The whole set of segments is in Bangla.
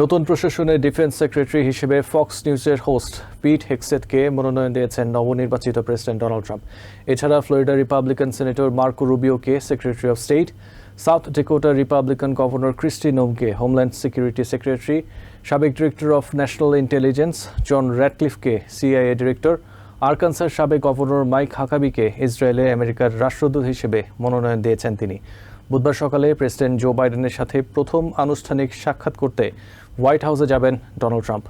নতুন প্রশাসনের ডিফেন্স সেক্রেটারি হিসেবে ফক্স নিউজের হোস্ট পিট হেক্সেটকে মনোনয়ন দিয়েছেন নবনির্বাচিত প্রেসিডেন্ট ডোনাল্ড ট্রাম্প। এছাড়া Florida Republican senator Marco রুবিওকে secretary of state, South Dakota Republican governor Kristi নোমকে homeland security secretary, সাবেক director of national intelligence John র্যাডক্লিফকে CIA director, আরকানসার সাবেক গভর্নর মাইক হাকাবিকে ইসরায়েলে আমেরিকার রাষ্ট্রদূত হিসেবে মনোনয়ন দিয়েছেন তিনি। বুধবার সকালে প্রেসিডেন্ট জো বাইডেনের সাথে প্রথম আনুষ্ঠানিক সাক্ষাৎ করতে হোয়াইট হাউসে যাবেন ডোনাল্ড ট্রাম্প।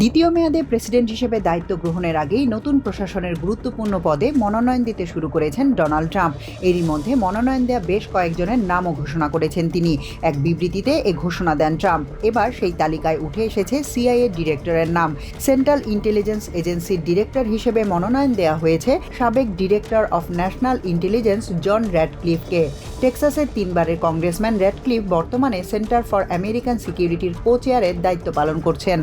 দ্বিতীয় মেয়াদে প্রেসিডেন্ট হিসেবে দায়িত্ব গ্রহণের আগেই নতুন প্রশাসনের গুরুত্বপূর্ণ পদে মনোনয়ন দিতে শুরু করেছেন ডোনাল্ড ট্রাম্প। এরই মধ্যে মনোনয়ন দেওয়া বেশ কয়েকজনের নামও ঘোষণা করেছেন তিনি। এক বিবৃতিতে এ ঘোষণা দেন ট্রাম্প। এবার সেই তালিকায় উঠে এসেছে সিআইএ ডিরেক্টরের নাম। সেন্ট্রাল ইন্টেলিজেন্স এজেন্সির ডিরেক্টর হিসেবে মনোনয়ন দেওয়া হয়েছে সাবেক director of national intelligence John র্যাডক্লিফকে। টেক্সাসের তিনবারের কংগ্রেসম্যান র্যাডক্লিফ বর্তমানে সেন্টার ফর আমেরিকান সিকিউরিটির কো চেয়ারের দায়িত্ব পালন করছেন।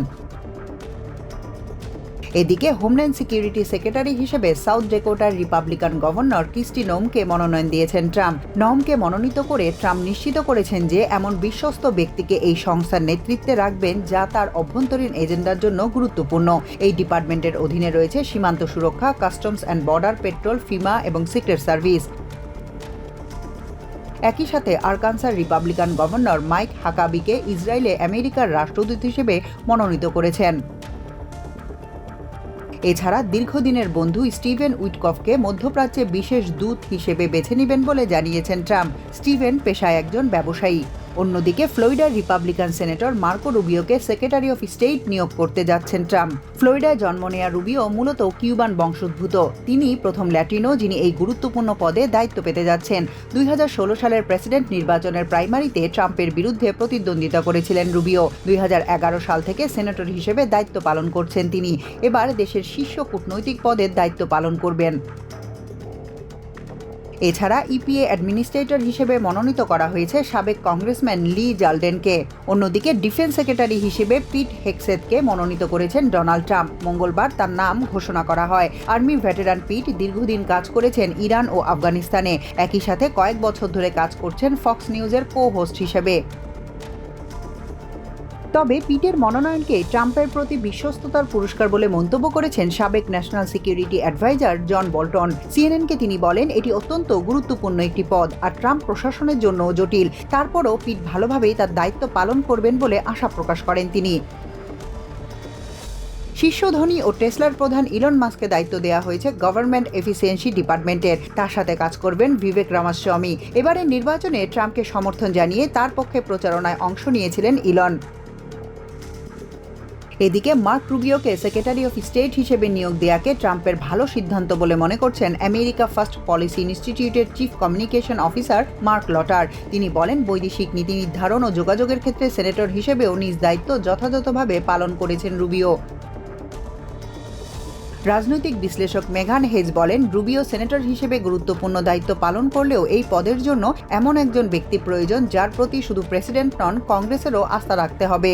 এদিকে হোমল্যান্ড সিকিউরিটি সেক্রেটারি হিসেবে সাউথ ডেকোটার রিপাবলিকান গভর্নর ক্রিস্টি নোমকে মনোনয়ন দিয়েছেন ট্রাম্প নমকে মনোনীত করে ট্রাম্প নিশ্চিত করেছেন যে এমন বিশ্বস্ত ব্যক্তিকে এই সংস্থার নেতৃত্বে রাখবেন যা তার অভ্যন্তরীণ এজেন্ডার জন্য গুরুত্বপূর্ণ। এই ডিপার্টমেন্টের অধীনে রয়েছে সীমান্ত সুরক্ষা, কাস্টমস অ্যান্ড বর্ডার, পেট্রোল, ফিমা এবং সিক্রেট সার্ভিস। একই সাথে আরকানসার রিপাবলিকান গভর্নর মাইক হাকাবিকে ইসরায়েলে আমেরিকার রাষ্ট্রদূত হিসেবে মনোনীত করেছেন। এছাড়া দীর্ঘদিনের বন্ধু স্টিভেন উইটকফকে মধ্যপ্রাচ্যে বিশেষ দূত হিসেবে বেছে নেবেন বলে জানিয়েছেন ট্রাম্প। স্টিভেন পেশায় একজন ব্যবসায়ী। অন্যদিকে ফ্লোরিডার রিপাবলিকান সেনেটর মার্কো রুবিওকে সেক্রেটারি অফ স্টেট নিয়োগ করতে যাচ্ছেন ট্রাম্প। ফ্লোরিডায় জন্ম নেয়া রুবিও মূলত কিউবান বংশোদ্ভূত। তিনি প্রথম ল্যাটিনো, যিনি এই গুরুত্বপূর্ণ পদে দায়িত্ব পেতে যাচ্ছেন। দুই হাজার ষোলো সালের প্রেসিডেন্ট নির্বাচনের প্রাইমারিতে ট্রাম্পের বিরুদ্ধে প্রতিদ্বন্দ্বিতা করেছিলেন রুবিও। দুই হাজার এগারো সাল থেকে সেনেটর হিসেবে দায়িত্ব পালন করছেন তিনি। এবার দেশের শীর্ষ কূটনৈতিক পদের দায়িত্ব পালন করবেন। এছাড়া ইপিএ অ্যাডমিনিস্ট্রেটর হিসেবে মনোনীত করা হয়েছে সাবেক কংগ্রেসম্যান লি জালডেনকে অন্যদিকে ডিফেন্স সেক্রেটারি হিসেবে পিট হেক্সেথকে মনোনীত করেছেন ডোনাল্ড ট্রাম্প মঙ্গলবার তার নাম ঘোষণা করা হয়। আর্মি ভেটেরান পিট দীর্ঘদিন কাজ করেছেন ইরান ও আফগানিস্তানে। একই সাথে কয়েক বছর ধরে কাজ করছেন ফক্স নিউজের কো হোস্ট হিসেবে। তবে পিটের মনোনয়নকে ট্রাম্পের প্রতি বিশ্বস্ততার পুরস্কার বলে মন্তব্য করেছেন সাবেক national security adviser John Bolton. সিএনএনকে তিনি বলেন, এটি অত্যন্ত গুরুত্বপূর্ণ একটি পদ আর ট্রাম্প প্রশাসনের জন্য জটিল। তারপরও পিট ভালোভাবেই তার দায়িত্ব পালন করবেন বলে আশা প্রকাশ করেন তিনি। শীর্ষ ধনী ও টেসলার প্রধান ইলন মাস্ককে দায়িত্ব দেওয়া হয়েছে গভর্নমেন্ট এফিসিয়েন্সি ডিপার্টমেন্টের। তার সাথে কাজ করবেন বিবেক রামাস্বামী। এবারের নির্বাচনে ট্রাম্পকে সমর্থন জানিয়ে তার পক্ষে প্রচারণায় অংশ নিয়েছিলেন ইলন। এদিকে মার্ক রুবিওকে সেক্রেটারি অফ স্টেট হিসেবে নিয়োগ দেওয়াকে ট্রাম্পের ভালো সিদ্ধান্ত বলে মনে করছেন আমেরিকা ফার্স্ট পলিসি ইনস্টিটিউটের chief communication officer Mark Lotter. তিনি বলেন, বৈদেশিক নীতি নির্ধারণ ও যোগাযোগের ক্ষেত্রে সেনেটর হিসেবেও নিজ দায়িত্ব যথাযথভাবে পালন করেছেন রুবিও। রাজনৈতিক বিশ্লেষক মেঘান হেজ বলেন, রুবিও সেনেটর হিসেবে গুরুত্বপূর্ণ দায়িত্ব পালন করলেও এই পদের জন্য এমন একজন ব্যক্তি প্রয়োজন যার প্রতি শুধু প্রেসিডেন্ট নন, কংগ্রেসেরও আস্থা রাখতে হবে।